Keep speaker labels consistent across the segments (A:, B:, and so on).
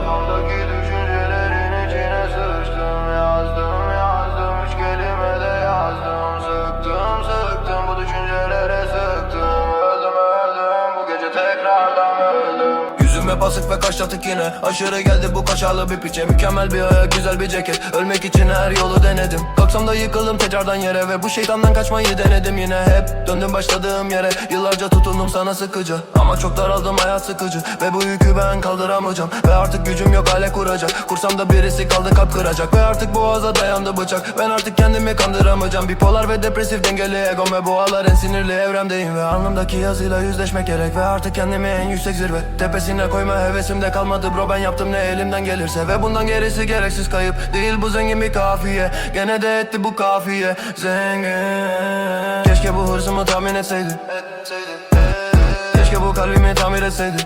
A: Kafamdaki düşün başlattık yine. Aşırı geldi bu kaşarlı bir piçe. Mükemmel bir hayat güzel bir ceket. Ölmek için her yolu denedim. Kalksam da yıkıldım tekrardan yere Ve bu şeytandan kaçmayı denedim yine. Hep döndüm başladığım yere. Yıllarca tutundum sana sıkıcı. Ama çok daraldım hayat sıkıcı. Ve bu yükü ben kaldıramayacağım Ve artık gücüm yok hale kuracak. Kursam da birisi kaldı kalp kıracak. Ve artık boğaza dayandı bıçak. Ben artık kendimi kandıramayacağım. Bipolar ve depresif dengeli egom Ve boğalar en sinirli evremdeyim. Ve alnımdaki yazıyla yüzleşmek gerek. Ve artık kendimi en yüksek zirve Tepesine koyma hevesimde kalmadı bro. Ben yaptım ne elimden gelirse Ve bundan gerisi gereksiz kayıp Değil. Bu zengin bir kafiye Gene de etti bu kafiye. Zengin. Keşke bu hırsımı tahmin etseydi Keşke bu kalbimi tamir etseydi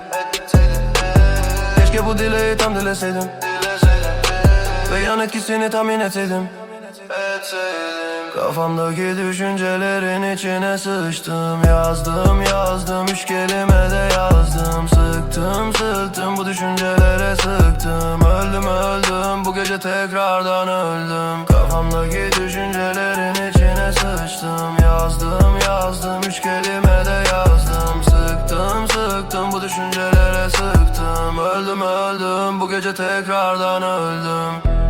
A: Keşke bu dileği tam dileseydim. Ve yan etkisini tahmin etseydim. Kafamdaki düşüncelerin içine sıçtım Yazdım yazdım Sıktım bu düşüncelere sıktım. Öldüm öldüm. Bu gece tekrardan öldüm. Kafamdaki düşüncelerin içine sıçtım. Yazdım yazdım. Üç kelime de yazdım. Sıktım sıktım. Bu düşüncelere sıktım. Öldüm öldüm. Bu gece tekrardan öldüm